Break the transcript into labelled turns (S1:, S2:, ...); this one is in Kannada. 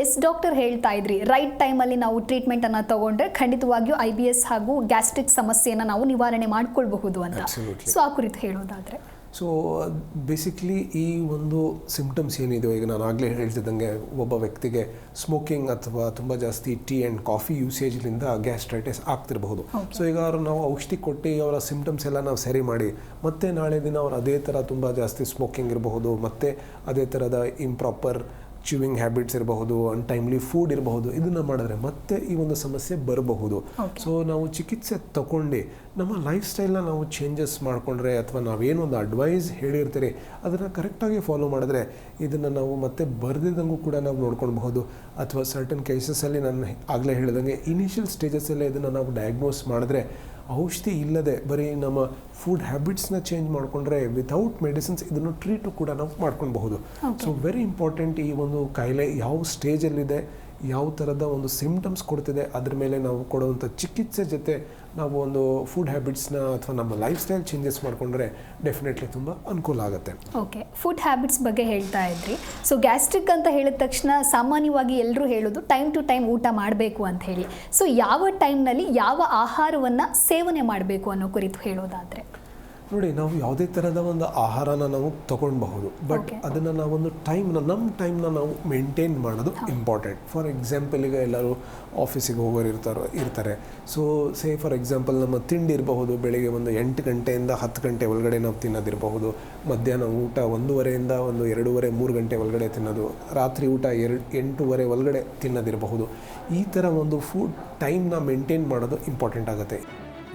S1: ಎಸ್ ಡಾಕ್ಟರ್ ಹೇಳ್ತಾ ಇದ್ರಿ ರೈಟ್ ಟೈಮಲ್ಲಿ ನಾವು ಟ್ರೀಟ್ಮೆಂಟನ್ನು ತಗೊಂಡ್ರೆ ಖಂಡಿತವಾಗಿಯೂ ಐ ಬಿ ಎಸ್ ಹಾಗೂ ಗ್ಯಾಸ್ಟ್ರಿಕ್ ಸಮಸ್ಯೆಯನ್ನು ನಾವು ನಿವಾರಣೆ ಮಾಡ್ಕೊಳ್ಬಹುದು ಅಂತ. ಸೊ ಆ ಕುರಿತು ಹೇಳೋದಾದ್ರೆ.
S2: ಸೊ ಬೇಸಿಕ್ಲಿ ಈ ಒಂದು ಸಿಮ್ಟಮ್ಸ್ ಏನಿದೆ ಈಗ ನಾನು ಆಗಲೇ ಹೇಳ್ತಿದ್ದಂಗೆ ಒಬ್ಬ ವ್ಯಕ್ತಿಗೆ ಸ್ಮೋಕಿಂಗ್ ಅಥವಾ ತುಂಬ ಜಾಸ್ತಿ ಟೀ ಆ್ಯಂಡ್ ಕಾಫಿ ಯೂಸೇಜ್ಲಿಂದ ಗ್ಯಾಸ್ಟ್ರೈಟಿಸ್ ಆಗ್ತಿರಬಹುದು. ಸೊ ಈಗ ಅವರು ನಾವು ಔಷಧಿ ಕೊಟ್ಟು ಅವರ ಸಿಂಪ್ಟಮ್ಸ್ ಎಲ್ಲ ನಾವು ಸರಿ ಮಾಡಿ ಮತ್ತೆ ನಾಳೆ ದಿನ ಅವರು ಅದೇ ಥರ ತುಂಬ ಜಾಸ್ತಿ ಸ್ಮೋಕಿಂಗ್ ಇರಬಹುದು ಮತ್ತೆ ಅದೇ ಥರದ ಇಂಪ್ರಾಪರ್ ಚ್ಯೂವಿಂಗ್ ಹ್ಯಾಬಿಟ್ಸ್ ಇರಬಹುದು ಅನ್ಟೈಮ್ಲಿ ಫುಡ್ ಇರಬಹುದು ಇದನ್ನು ಮಾಡಿದ್ರೆ ಮತ್ತೆ ಈ ಒಂದು ಸಮಸ್ಯೆ ಬರಬಹುದು. ಸೊ ನಾವು ಚಿಕಿತ್ಸೆ ತಗೊಂಡು ನಮ್ಮ ಲೈಫ್ ಸ್ಟೈಲ್ನ ನಾವು ಚೇಂಜಸ್ ಮಾಡಿಕೊಂಡ್ರೆ ಅಥವಾ ನಾವೇನು ಒಂದು ಅಡ್ವೈಸ್ ಹೇಳಿರ್ತೀರಿ ಅದನ್ನು ಕರೆಕ್ಟಾಗಿ ಫಾಲೋ ಮಾಡಿದ್ರೆ ಇದನ್ನು ನಾವು ಮತ್ತೆ ಬರೆದಿದ್ದಂಗೂ ಕೂಡ ನಾವು ನೋಡ್ಕೊಳ್ಬಹುದು ಅಥವಾ ಸರ್ಟನ್ ಕೇಸಸಲ್ಲಿ ನಾನು ಆಗಲೇ ಹೇಳಿದಂಗೆ ಇನಿಷಿಯಲ್ ಸ್ಟೇಜಸಲ್ಲೇ ಇದನ್ನು ನಾವು ಡಯಾಗ್ನೋಸ್ ಮಾಡಿದ್ರೆ ಔಷಧಿ ಇಲ್ಲದೆ ಬರೀ ನಮ್ಮ ಫುಡ್ ಹ್ಯಾಬಿಟ್ಸ್ನ ಚೇಂಜ್ ಮಾಡಿಕೊಂಡ್ರೆ ವಿತೌಟ್ ಮೆಡಿಸಿನ್ಸ್ ಇದನ್ನು ಟ್ರೀಟು ಕೂಡ ನಾವು ಮಾಡ್ಕೊಳ್ಬಹುದು. ಸೊ ವೆರಿ ಇಂಪಾರ್ಟೆಂಟ್ ಈ ಒಂದು ಕಾಯಿಲೆ ಯಾವ ಸ್ಟೇಜಲ್ಲಿದೆ ಯಾವ ಥರದ ಒಂದು ಸಿಮ್ಟಮ್ಸ್ ಕೊಡ್ತಿದೆ, ಅದ್ರ ಮೇಲೆ ನಾವು ಕೊಡುವಂಥ ಚಿಕಿತ್ಸೆ ಜೊತೆ ನಾವು ಒಂದು ಫುಡ್ ಹ್ಯಾಬಿಟ್ಸ್ನ ಅಥವಾ ನಮ್ಮ ಲೈಫ್ ಸ್ಟೈಲ್ ಚೇಂಜಸ್ ಮಾಡಿಕೊಂಡ್ರೆ ಡೆಫಿನೆಟ್ಲಿ ತುಂಬ ಅನುಕೂಲ ಆಗುತ್ತೆ.
S1: ಓಕೆ ಫುಡ್ ಹ್ಯಾಬಿಟ್ಸ್ ಬಗ್ಗೆ ಹೇಳ್ತಾ ಇದ್ರಿ. ಸೊ ಗ್ಯಾಸ್ಟ್ರಿಕ್ ಅಂತ ಹೇಳಿದ ತಕ್ಷಣ ಸಾಮಾನ್ಯವಾಗಿ ಎಲ್ಲರೂ ಹೇಳೋದು ಟೈಮ್ ಟು ಟೈಮ್ ಊಟ ಮಾಡಬೇಕು ಅಂತ ಹೇಳಿ. ಸೊ ಯಾವ ಟೈಮ್ನಲ್ಲಿ ಯಾವ ಆಹಾರವನ್ನು ಸೇವನೆ ಮಾಡಬೇಕು ಅನ್ನೋ ಕುರಿತು ಹೇಳೋದಾದ್ರೆ.
S2: ನೋಡಿ ನಾವು ಯಾವುದೇ ಥರದ ಒಂದು ಆಹಾರನ ನಾವು ತಗೊಳ್ಬಹುದು. ಬಟ್. ಅದನ್ನು ನಾವೊಂದು ಟೈಮ್ನ ನಮ್ಮ ಟೈಮ್ನ ನಾವು ಮೇಂಟೈನ್ ಮಾಡೋದು ಇಂಪಾರ್ಟೆಂಟ್ ಫಾರ್ ಎಕ್ಸಾಂಪಲ್ ಈಗ ಎಲ್ಲರೂ ಆಫೀಸಿಗೆ ಹೋಗೋರು ಇರ್ತಾರೋ. ಇರ್ತಾರೆ ಸೊ ಸೇ ಫಾರ್ ಎಕ್ಸಾಂಪಲ್ ನಮ್ಮ ತಿಂಡಿ ಇರಬಹುದು ಬೆಳಿಗ್ಗೆ ಒಂದು ಎಂಟು ಗಂಟೆಯಿಂದ ಹತ್ತು ಗಂಟೆ ಒಳಗಡೆ ನಾವು ತಿನ್ನೋದಿರಬಹುದು. ಮಧ್ಯಾಹ್ನ ಊಟ ಒಂದೂವರೆಯಿಂದ ಒಂದು ಎರಡೂವರೆ ಮೂರು ಗಂಟೆ ಒಳಗಡೆ ತಿನ್ನೋದು. ರಾತ್ರಿ ಊಟ ಎರಡು ಎಂಟೂವರೆ ಒಳಗಡೆ ತಿನ್ನೋದಿರಬಹುದು. ಈ ಥರ ಒಂದು ಫುಡ್ ಟೈಮ್ನ ಮೇಂಟೈನ್ ಮಾಡೋದು ಇಂಪಾರ್ಟೆಂಟ್ ಆಗುತ್ತೆ.